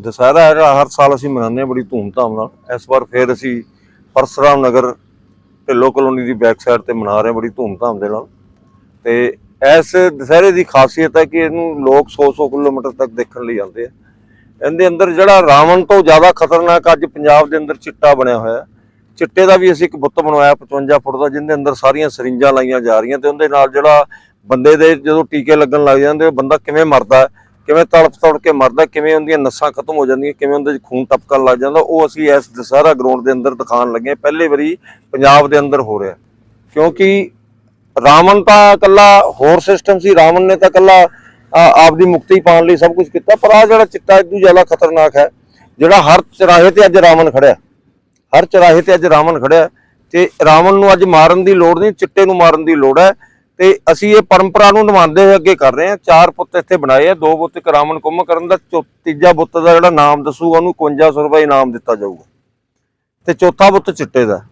ਦੁਸਹਿਰਾ ਹੈ ਜਿਹੜਾ ਹਰ ਸਾਲ ਅਸੀਂ ਮਨਾਉਂਦੇ ਹਾਂ ਬੜੀ ਧੂਮਧਾਮ ਨਾਲ। ਇਸ ਵਾਰ ਫੇਰ ਅਸੀਂ ਪਰਸਰਾਮ ਨਗਰ ਢਿੱਲੋਂ ਕਲੋਨੀ ਦੀ ਬੈਕ ਸਾਈਡ ਤੇ ਮਨਾ ਰਹੇ ਹਾਂ ਬੜੀ ਧੂਮਧਾਮ ਦੇ ਨਾਲ। ਤੇ ਇਸ ਦੁਸਹਿਰੇ ਦੀ ਖਾਸੀਅਤ ਹੈ ਕਿ ਇਹਨੂੰ ਲੋਕ 100-100 ਕਿਲੋਮੀਟਰ ਤੱਕ ਦੇਖਣ ਲਈ ਆਉਂਦੇ ਆ। ਇਹਦੇ ਅੰਦਰ ਜਿਹੜਾ ਰਾਵਣ ਤੋਂ ਜ਼ਿਆਦਾ ਖਤਰਨਾਕ ਅੱਜ ਪੰਜਾਬ ਦੇ ਅੰਦਰ ਚਿੱਟਾ ਬਣਿਆ ਹੋਇਆ ਚਿੱਟੇ ਦਾ ਵੀ ਅਸੀਂ ਇੱਕ ਬੁੱਤ ਬਣਵਾਇਆ 55 ਫੁੱਟ ਦਾ, ਜਿਹਦੇ ਅੰਦਰ ਸਾਰੀਆਂ ਸਰਿੰਜਾਂ ਲਾਈਆਂ ਜਾ ਰਹੀਆਂ ਤੇ ਉਹਦੇ ਨਾਲ ਜਿਹੜਾ ਬੰਦੇ ਦੇ ਜਦੋਂ ਟੀਕੇ ਲੱਗਣ ਲੱਗ ਜਾਂਦੇ, ਉਹ ਬੰਦਾ ਕਿਵੇਂ ਮਰਦਾ ਕਿਵੇਂ ਤੜਪ ਤੜ ਕੇ ਮਰਦਾ, ਕਿਵੇਂ ਉਹਦੀਆਂ ਨਸਾਂ ਖਤਮ ਹੋ ਜਾਂਦੀਆਂ, ਕਿਵੇਂ ਉਹਦੇ 'ਚ ਖੂਨ ਟਪਕਣ ਲੱਗ ਜਾਂਦਾ, ਉਹ ਅਸੀਂ ਇਸ ਦਸਹਿਰਾ ਗਰਾਊਂਡ ਦੇ ਅੰਦਰ ਦਿਖਾਉਣ ਲੱਗੇ ਹਾਂ। ਪਹਿਲੀ ਵਾਰੀ ਪੰਜਾਬ ਦੇ ਅੰਦਰ ਹੋ ਰਿਹਾ। ਕਿਉਂਕਿ ਰਾਵਣ ਤਾਂ ਇਕੱਲਾ ਹੋਰ ਸਿਸਟਮ ਸੀ, ਰਾਵਣ ਨੇ ਤਾਂ ਇਕੱਲਾ ਆ- ਆਪਦੀ ਮੁਕਤੀ ਪਾਉਣ ਲਈ ਸਭ ਕੁਝ ਕੀਤਾ, ਪਰ ਆ ਜਿਹੜਾ ਚਿੱਟਾ ਇਦੋਂ ਜ਼ਿਆਦਾ ਖਤਰਨਾਕ ਹੈ, ਜਿਹੜਾ ਹਰ ਚਰਾਹੇ ਤੇ ਅੱਜ ਰਾਵਣ ਖੜਿਆ। ਹਰ ਚਰਾਹੇ ਤੇ ਅੱਜ ਰਾਵਣ ਖੜਿਆ ਤੇ ਰਾਵਣ ਨੂੰ ਅੱਜ ਮਾਰਨ ਦੀ ਲੋੜ ਨਹੀਂ, ਚਿੱਟੇ ਨੂੰ ਮਾਰਨ ਦੀ ਲੋੜ ਹੈ। ਤੇ ਅਸੀਂ ਇਹ ਪਰੰਪਰਾ ਨੂੰ ਨਿਭਾਉਂਦੇ ਹੋਏ ਅੱਗੇ ਕਰ ਰਹੇ ਹਾਂ। ਚਾਰ ਪੁੱਤ ਇੱਥੇ ਬਣਾਏ ਆ। ਦੋ ਪੁੱਤ ਇੱਕ ਰਾਵਣ ਕੁੰਭ ਕਰਨ ਦਾ, ਚੌ- ਤੀਜਾ ਪੁੱਤ ਦਾ ਜਿਹੜਾ ਨਾਮ ਦੱਸੂਗਾ ਉਹਨੂੰ 5100 ਰੁਪਏ ਇਨਾਮ ਦਿੱਤਾ ਜਾਊਗਾ। ਤੇ ਚੌਥਾ ਪੁੱਤ ਚਿੱਟੇ ਦਾ।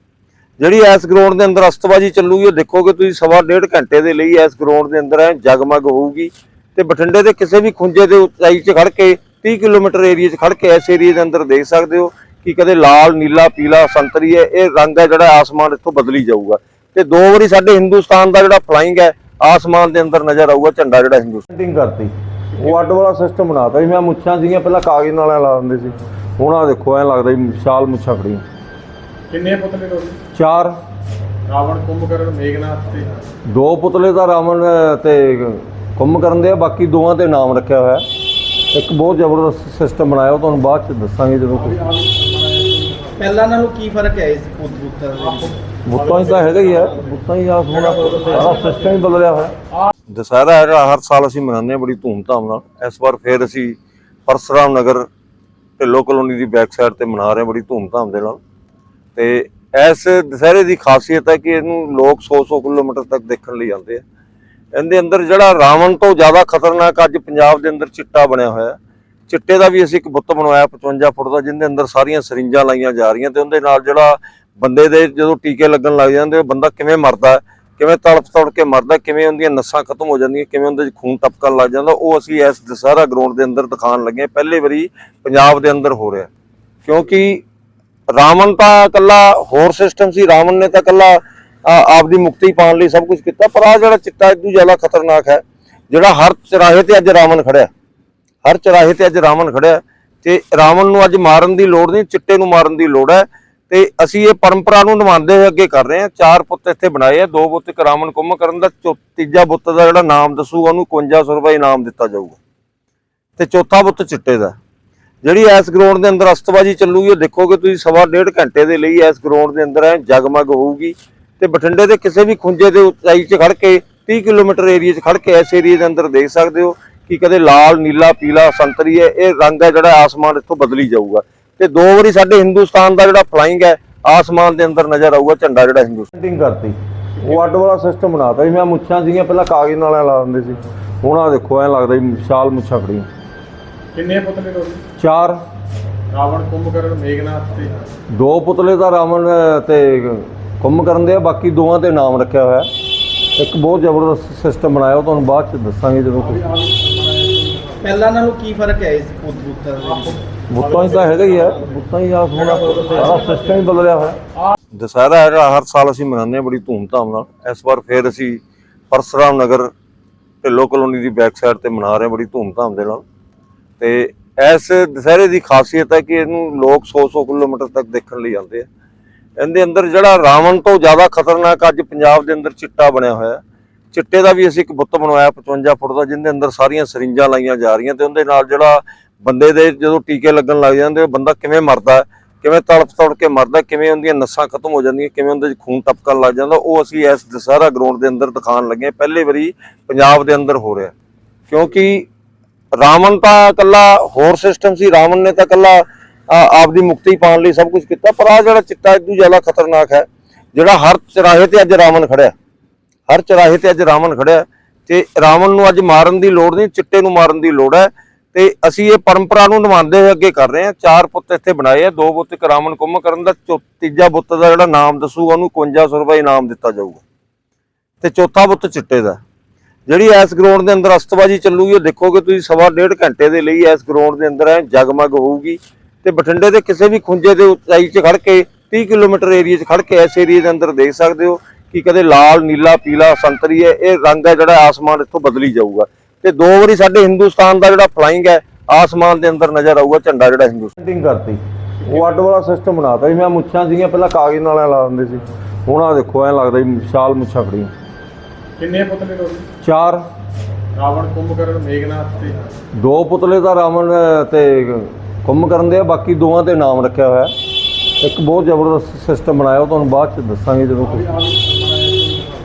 ਜਿਹੜੀ ਇਸ ਗਰਾਊਂਡ ਦੇ ਅੰਦਰ ਅਸਤਬਾਜੀ ਚੱਲੂਗੀ, ਉਹ ਦੇਖੋਗੇ ਤੁਸੀਂ ਸਵਾ ਡੇਢ ਘੰਟੇ ਦੇ ਲਈ ਇਸ ਗਰਾਊਂਡ ਦੇ ਅੰਦਰ ਐ ਜਗਮਗ ਹੋਊਗੀ। ਤੇ ਬਠਿੰਡੇ ਦੇ ਕਿਸੇ ਵੀ ਖੁੰਝੇ ਦੇ ਉਚਾਈ 'ਚ ਖੜ ਕੇ 30 ਕਿਲੋਮੀਟਰ ਏਰੀਆ 'ਚ ਖੜ ਕੇ ਇਸ ਏਰੀਆ ਦੇ ਅੰਦਰ ਦੇਖ ਸਕਦੇ ਹੋ ਕਿ ਕਦੇ ਲਾਲ, ਨੀਲਾ, ਪੀਲਾ, ਸੰਤਰੀ ਹੈ। ਇਹ ਰੰਗ ਹੈ ਜਿਹੜਾ ਆਸਮਾਨ ਇੱਥੋਂ ਬਦਲੀ ਜਾਊਗਾ। ਤੇ ਦੋ ਵਾਰੀ ਸਾਡੇ ਹਿੰਦੁਸਤਾਨ ਦਾ ਜਿਹੜਾ ਫਲਾਈਂਗ ਹੈ ਆਸਮਾਨ ਦੇ ਅੰਦਰ ਨਜ਼ਰ ਆਊਗਾ ਝੰਡਾ ਜਿਹੜਾ ਹਿੰਦੁਸਤਾਨ ਕਰਤੀ। ਉਹ ਅੱਡ ਵਾਲਾ ਸਿਸਟਮ ਬਣਾਤਾ ਜੀ। ਮੈਂ ਮੁੱਛਾਂ ਸੀਗੀਆਂ ਪਹਿਲਾਂ ਕਾਗਜ਼ ਨਾਲ ਲਾ ਦਿੰਦੇ ਸੀ। ਹੁਣ ਆ ਦੇਖੋ ਐ ਲੱਗਦਾ ਜੀ ਵਿਸ਼ਾਲ ਮੁੱਛਾਂ ਖੜੀਆਂ। ਕਿੰਨੇ ਪੁਤਲੇ ਟੋਟਲ ਚਾਰ। ਰਾਵਣ ਕੁੰਭਕਰਨ ਮੇਘਨਾਥ ਤੇ ਦੋ ਪੁਤਲੇ ਤਾਂ ਰਾਵਣ ਤੇ ਕੁੰਭ ਕਰਨ ਦੇ ਆ ਬਾਕੀ ਦੋਵਾਂ ਤੇ ਨਾਮ ਰੱਖਿਆ ਹੋਇਆ। ਇੱਕ ਬਹੁਤ ਜ਼ਬਰਦਸਤ ਸਿਸਟਮ ਬਣਾਇਆ ਉਹ ਤੁਹਾਨੂੰ ਬਾਅਦ ਚ ਦੱਸਾਂਗੇ ਜਦੋਂ ਕੋਈ ਪਹਿਲਾਂ ਨਾਲੋਂ ਕੀ ਫ਼ਰਕ ਹੈ ਇਸ ਬੁੱਤਾਂ ਦੇ ਵਿੱਚ? ਬੁੱਤਾਂ ਹੀ ਤਾਂ ਹੈਗਾ ਹੀ ਹੈ ਬੁੱਤਾਂ ਹੀ ਆ, ਹੁਣ ਸਾਰਾ ਸਿਸਟਮ ਹੀ ਬਦਲਿਆ ਹੋਇਆ। ਦੁਸਹਿਰਾ ਹੈ ਹਰ ਸਾਲ ਅਸੀਂ ਮਨਾਉਂਦੇ ਹਾਂ ਬੜੀ ਧੂਮਧਾਮ ਨਾਲ। ਇਸ ਵਾਰ ਫੇਰ ਅਸੀਂ ਪਰਸਰਾਮ ਨਗਰ ਢਿੱਲੋਂ ਕਲੋਨੀ ਦੀ ਬੈਕ ਸਾਈਡ ਤੇ ਮਨਾ ਰਹੇ ਹਾਂ ਬੜੀ ਧੂਮਧਾਮ ਦੇ ਨਾਲ। ਤੇ ਇਸ ਦੁਸਹਿਰੇ ਦੀ ਖਾਸੀਅਤ ਹੈ ਕਿ ਇਹਨੂੰ ਲੋਕ 100-100 ਕਿਲੋਮੀਟਰ ਤੱਕ ਦੇਖਣ ਲਈ ਆਉਂਦੇ ਆ। ਇਹਦੇ ਅੰਦਰ ਜਿਹੜਾ ਰਾਵਣ ਤੋਂ ਜ਼ਿਆਦਾ ਖਤਰਨਾਕ ਅੱਜ ਪੰਜਾਬ ਦੇ ਅੰਦਰ ਚਿੱਟਾ ਬਣਿਆ ਹੋਇਆ ਚਿੱਟੇ ਦਾ ਵੀ ਅਸੀਂ ਇੱਕ ਬੁੱਤ ਬਣਵਾਇਆ 55 ਫੁੱਟ ਦਾ, ਜਿਹਦੇ ਅੰਦਰ ਸਾਰੀਆਂ ਸਰਿੰਜਾਂ ਲਾਈਆਂ ਜਾ ਰਹੀਆਂ ਤੇ ਉਹਦੇ ਨਾਲ ਜਿਹੜਾ ਬੰਦੇ ਦੇ ਜਦੋਂ ਟੀਕੇ ਲੱਗਣ ਲੱਗ ਜਾਂਦੇ ਬੰਦਾ ਕਿਵੇਂ ਮਰਦਾ, ਕਿਵੇਂ ਤੜਪ ਤੜ ਕੇ ਮਰਦਾ, ਕਿਵੇਂ ਉਹਦੀਆਂ ਨਸਾਂ ਖਤਮ ਹੋ ਜਾਂਦੀਆਂ, ਕਿਵੇਂ ਉਹਦੇ 'ਚ ਖੂਨ ਟਪਕਣ ਲੱਗ ਜਾਂਦਾ, ਉਹ ਅਸੀਂ ਇਸ ਦਸਹਿਰਾ ਗਰਾਊਂਡ ਦੇ ਅੰਦਰ ਦਿਖਾਉਣ ਲੱਗੇ ਹਾਂ। ਪਹਿਲੀ ਵਾਰੀ ਪੰਜਾਬ ਦੇ ਅੰਦਰ ਹੋ ਰਿਹਾ ਕਿਉਂਕਿ ਰਾਵਣ ਤਾਂ ਇਕੱਲਾ ਹੋਰ ਸਿਸਟਮ ਸੀ, ਰਾਵਣ ਨੇ ਤਾਂ ਇਕੱਲਾ ਆ- ਆਪਦੀ ਮੁਕਤੀ ਪਾਉਣ ਲਈ ਸਭ ਕੁਝ ਕੀਤਾ, ਪਰ ਆ ਜਿਹੜਾ ਚਿੱਟਾ ਇਦੋਂ ਜ਼ਿਆਦਾ ਖਤਰਨਾਕ ਹੈ, ਜਿਹੜਾ ਹਰ ਚਰਾਹੇ ਤੇ ਅੱਜ ਰਾਵਣ ਖੜਿਆ ਹਰ ਚਰਾਹੇ ਤੇ ਅੱਜ ਰਾਵਣ ਖੜਿਆ ਤੇ ਰਾਵਣ ਨੂੰ ਅੱਜ ਮਾਰਨ ਦੀ ਲੋੜ ਨਹੀਂ, ਚਿੱਟੇ ਨੂੰ ਮਾਰਨ ਦੀ ਲੋੜ ਹੈ। ਤੇ ਅਸੀਂ ਇਹ ਪਰੰਪਰਾ ਨੂੰ ਨਿਭਾਉਂਦੇ ਹੋਏ ਅੱਗੇ ਕਰ ਰਹੇ ਹਾਂ। ਚਾਰ ਪੁੱਤ ਇੱਥੇ ਬਣਾਏ ਆ, ਦੋ ਪੁੱਤ ਇੱਕ ਰਾਵਣ ਕੁੰਭ ਕਰਨ ਦਾ, ਚੌ- ਤੀਜਾ ਪੁੱਤ ਦਾ ਜਿਹੜਾ ਨਾਮ ਦੱਸੂਗਾ ਉਹਨੂੰ 5100 ਰੁਪਏ ਇਨਾਮ ਦਿੱਤਾ ਜਾਊਗਾ। ਤੇ ਚੌਥਾ ਪੁੱਤ ਚਿੱਟੇ ਦਾ। ਜਿਹੜੀ ਇਸ ਗਰਾਊਂਡ ਦੇ ਅੰਦਰ ਅਸਤਬਾਜੀ ਚੱਲੂਗੀ, ਉਹ ਦੇਖੋਗੇ ਤੁਸੀਂ ਸਵਾ ਡੇਢ ਘੰਟੇ ਦੇ ਲਈ ਇਸ ਗਰਾਊਂਡ ਦੇ ਅੰਦਰ ਐ, ਜਗਮਗ ਹੋਊਗੀ। ਤੇ ਬਠਿੰਡੇ ਦੇ ਕਿਸੇ ਵੀ ਖੁੰਝੇ ਦੇ ਉਚਾਈ 'ਚ ਖੜ ਕੇ 30 ਕਿਲੋਮੀਟਰ ਏਰੀਆ 'ਚ ਖੜ ਕੇ ਇਸ ਏਰੀਆ ਦੇ ਅੰਦਰ ਦੇਖ ਸਕਦੇ ਹੋ ਕਿ ਕਦੇ ਲਾਲ, ਨੀਲਾ, ਪੀਲਾ, ਸੰਤਰੀ ਹੈ ਇਹ ਰੰਗ ਹੈ ਜਿਹੜਾ ਆਸਮਾਨ ਇੱਥੋਂ ਬਦਲੀ ਜਾਊਗਾ। ਤੇ ਦੋ ਵਾਰੀ ਸਾਡੇ ਹਿੰਦੁਸਤਾਨ ਦਾ ਜਿਹੜਾ ਫਲਾਈਂਗ ਹੈ ਆਸਮਾਨ ਦੇ ਅੰਦਰ ਨਜ਼ਰ ਆਊਗਾ ਝੰਡਾ ਜਿਹੜਾ ਹਿੰਦੁਸਤਾਨ। ਕਰਤੀ। ਉਹ ਅੱਡ ਵਾਲਾ ਸਿਸਟਮ ਬਣਾਤਾ ਜੀ। ਮੈਂ ਮੁੱਛਾਂ ਸੀਗੀਆਂ ਪਹਿਲਾਂ ਕਾਗਜ਼ ਨਾਲ ਲਾ ਦਿੰਦੇ ਸੀ। ਹੁਣ ਆ ਦੇਖੋ ਐ ਲੱਗਦਾ ਜੀ ਵਿਸ਼ਾਲ ਮੁੱਛਾਂ ਖੜੀਆਂ ਕਿੰਨੇ ਪੁਤਲੇ ਟੋਟਲ ਚਾਰ। ਰਾਵਣ ਕੁੰਭਕਰਨ ਮੇਘਨਾਥ ਤੇ ਦੋ ਪੁਤਲੇ ਤਾਂ ਰਾਵਣ ਤੇ ਕੁੰਭ ਕਰਨ ਦੇ ਆ ਬਾਕੀ ਦੋਵਾਂ ਤੇ ਨਾਮ ਰੱਖਿਆ ਹੋਇਆ। ਇੱਕ ਬਹੁਤ ਜ਼ਬਰਦਸਤ ਸਿਸਟਮ ਬਣਾਇਆ ਉਹ ਤੁਹਾਨੂੰ ਬਾਅਦ ਚ ਦੱਸਾਂਗੇ ਜਦੋਂ ਕੋਈ। ਪਹਿਲਾਂ ਨਾਲੋਂ ਕੀ ਫ਼ਰਕ ਹੈ ਇਸ ਬੁੱਤਾਂ ਦੇ ਵਿੱਚ? ਬੁੱਤਾਂ ਹੀ ਤਾਂ ਹੈਗਾ ਹੀ ਹੈ ਬੁੱਤਾਂ ਹੀ ਆ, ਹੁਣ ਸਾਰਾ ਸਿਸਟਮ ਹੀ ਬਦਲਿਆ ਹੋਇਆ। ਦੁਸਹਿਰਾ ਹੈ ਹਰ ਸਾਲ ਅਸੀਂ ਮਨਾਉਂਦੇ ਹਾਂ ਬੜੀ ਧੂਮਧਾਮ ਨਾਲ। ਇਸ ਵਾਰ ਫੇਰ ਅਸੀਂ ਪਰਸਰਾਮ ਨਗਰ ਢਿੱਲੋਂ ਕਲੋਨੀ ਦੀ ਬੈਕ ਸਾਈਡ ਤੇ ਮਨਾ ਰਹੇ ਹਾਂ ਬੜੀ ਧੂਮਧਾਮ ਦੇ ਨਾਲ। ਤੇ ਇਸ ਦੁਸਹਿਰੇ ਦੀ ਖਾਸੀਅਤ ਹੈ ਕਿ ਇਹਨੂੰ ਲੋਕ 100-100 ਕਿਲੋਮੀਟਰ ਤੱਕ ਦੇਖਣ ਲਈ ਆਉਂਦੇ ਆ। ਇਹਦੇ ਅੰਦਰ ਜਿਹੜਾ ਰਾਵਣ ਤੋਂ ਜ਼ਿਆਦਾ ਖਤਰਨਾਕ ਅੱਜ ਪੰਜਾਬ ਦੇ ਅੰਦਰ ਚਿੱਟਾ ਬਣਿਆ ਹੋਇਆ ਚਿੱਟੇ ਦਾ ਵੀ ਅਸੀਂ ਇੱਕ ਬੁੱਤ ਬਣਵਾਇਆ 55 ਫੁੱਟ ਦਾ, ਜਿਹਦੇ ਅੰਦਰ ਸਾਰੀਆਂ ਸਰਿੰਜਾਂ ਲਾਈਆਂ ਜਾ ਰਹੀਆਂ ਤੇ ਉਹਦੇ ਨਾਲ ਜਿਹੜਾ ਬੰਦੇ ਦੇ ਜਦੋਂ ਟੀਕੇ ਲੱਗਣ ਲੱਗ ਜਾਂਦੇ, ਉਹ ਬੰਦਾ ਕਿਵੇਂ ਮਰਦਾ, ਕਿਵੇਂ ਤੜਪ ਤੜ ਕੇ ਮਰਦਾ, ਕਿਵੇਂ ਉਹਦੀਆਂ ਨਸਾਂ ਖਤਮ ਹੋ ਜਾਂਦੀਆਂ, ਕਿਵੇਂ ਉਹਦੇ 'ਚ ਖੂਨ ਟਪਕਣ ਲੱਗ ਜਾਂਦਾ, ਉਹ ਅਸੀਂ ਇਸ ਦਸਹਿਰਾ ਗਰਾਊਂਡ ਦੇ ਅੰਦਰ ਦਿਖਾਉਣ ਲੱਗੇ ਪਹਿਲੀ ਵਾਰੀ ਪੰਜਾਬ ਦੇ ਅੰਦਰ ਹੋ ਰਿਹਾ। ਕਿਉਂਕਿ ਰਾਵਣ ਤਾਂ ਇਕੱਲਾ, ਹੋਰ ਸਿਸਟਮ ਸੀ, ਰਾਵਣ ਨੇ ਤਾਂ ਇਕੱਲਾ ਆ- ਆਪਦੀ ਮੁਕਤੀ ਪਾਉਣ ਲਈ ਸਭ ਕੁਝ ਕੀਤਾ, ਪਰ ਆ ਜਿਹੜਾ ਚਿੱਟਾ ਇਦੋਂ ਜ਼ਿਆਦਾ ਖਤਰਨਾਕ ਹੈ, ਜਿਹੜਾ ਹਰ ਚਰਾਹੇ ਤੇ ਅੱਜ ਰਾਵਣ ਖੜਿਆ। ਹਰ ਚਰਾਹੇ ਤੇ ਅੱਜ ਰਾਵਣ ਖੜਿਆ ਤੇ ਰਾਵਣ ਨੂੰ ਅੱਜ ਮਾਰਨ ਦੀ ਲੋੜ ਨਹੀਂ, ਚਿੱਟੇ ਨੂੰ ਮਾਰਨ ਦੀ ਲੋੜ ਹੈ। ਤੇ ਅਸੀਂ ਇਹ ਪਰੰਪਰਾ ਨੂੰ ਨਿਭਾਉਂਦੇ ਹੋਏ ਅੱਗੇ ਕਰ ਰਹੇ ਹਾਂ। ਚਾਰ ਪੁੱਤ ਇੱਥੇ ਬਣਾਏ ਆ, ਦੋ ਪੁੱਤ ਇੱਕ ਰਾਵਣ ਕੁੰਭ ਕਰਨ ਦਾ ਤੀਜਾ ਪੁੱਤ ਦਾ ਜਿਹੜਾ ਨਾਮ ਦੱਸੂਗਾ ਉਹਨੂੰ 5100 ਰੁਪਏ ਇਨਾਮ ਦਿੱਤਾ ਜਾਊਗਾ। ਤੇ ਚੌਥਾ ਪੁੱਤ ਚਿੱਟੇ ਦਾ। ਜਿਹੜੀ ਇਸ ਗਰਾਊਂਡ ਦੇ ਅੰਦਰ ਅਸਤਬਾਜੀ ਚੱਲੂਗੀ, ਉਹ ਦੇਖੋਗੇ ਤੁਸੀਂ ਸਵਾ ਡੇਢ ਘੰਟੇ ਦੇ ਲਈ ਇਸ ਗਰਾਊਂਡ ਦੇ ਅੰਦਰ ਐ ਜਗਮਗ ਹੋਊਗੀ। ਤੇ ਬਠਿੰਡੇ ਦੇ ਕਿਸੇ ਵੀ ਖੁੰਝੇ ਦੇ ਉਚਾਈ 'ਚ ਖੜ ਕੇ 30 ਕਿਲੋਮੀਟਰ ਏਰੀਆ 'ਚ ਖੜ ਕੇ ਇਸ ਏਰੀਆ ਦੇ ਅੰਦਰ ਦੇਖ ਸਕਦੇ ਹੋ। ਕਿ ਕਦੇ ਲਾਲ ਨੀਲਾ ਪੀਲਾ ਸੰਤਰੀ ਹੈ ਇਹ ਰੰਗ ਹੈ ਜਿਹੜਾ ਆਸਮਾਨ ਇੱਥੋਂ ਬਦਲੀ ਜਾਊਗਾ। ਤੇ ਦੋ ਵਾਰੀ ਸਾਡੇ ਹਿੰਦੁਸਤਾਨ ਦਾ ਜਿਹੜਾ ਫਲਾਈਂਗ ਹੈ ਆਸਮਾਨ ਦੇ ਅੰਦਰ ਨਜ਼ਰ ਆਊਗਾ ਝੰਡਾ ਜਿਹੜਾ ਹਿੰਦੁਸਤਾਨ ਕਰਤੀ। ਉਹ ਅੱਡ ਵਾਲਾ ਸਿਸਟਮ ਬਣਾਤਾ ਜੀ। ਮੈਂ ਮੁੱਛਾਂ ਸੀਗੀਆਂ ਪਹਿਲਾਂ ਕਾਗਜ਼ ਨਾਲ ਲਾ ਦਿੰਦੇ ਸੀ। ਹੁਣ ਆ ਦੇਖੋ ਐਂ ਲੱਗਦਾ ਜੀ ਵਿਸ਼ਾਲ ਮੁੱਛਾਂ ਖੜੀਆਂ ਕਿੰਨੇ ਪੁਤਲੇ ਲੋਕ ਚਾਰ। ਰਾਵਣ ਕੁੰਭਕਰਨ ਮੇਘਨਾਥ ਤੇ? ਦੋ ਪੁਤਲੇ ਤਾਂ ਰਾਵਣ ਤੇ ਕੁੰਭ ਕਰਨ ਦੇ ਆ ਬਾਕੀ ਦੋਵਾਂ ਤੇ ਨਾਮ ਰੱਖਿਆ ਹੋਇਆ। ਇੱਕ ਬਹੁਤ ਜ਼ਬਰਦਸਤ ਸਿਸਟਮ ਬਣਾਇਆ ਉਹ ਤੁਹਾਨੂੰ ਬਾਅਦ ਚ ਦੱਸਾਂਗੇ ਜਦੋਂ ਕੋਈ।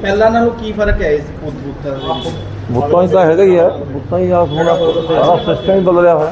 ਪਹਿਲਾਂ ਨਾਲੋਂ ਕੀ ਫ਼ਰਕ ਹੈ ਇਸ ਬੁੱਤਾਂ ਦੇ ਵਿੱਚ? ਬੁੱਤਾਂ ਹੀ ਤਾਂ ਹੈਗਾ ਹੀ ਆ ਬੁੱਤਾਂ ਹੀ ਆ ਹੁਣ ਸਾਰਾ ਸਿਸਟਮ ਹੀ ਬਦਲਿਆ ਹੋਇਆ।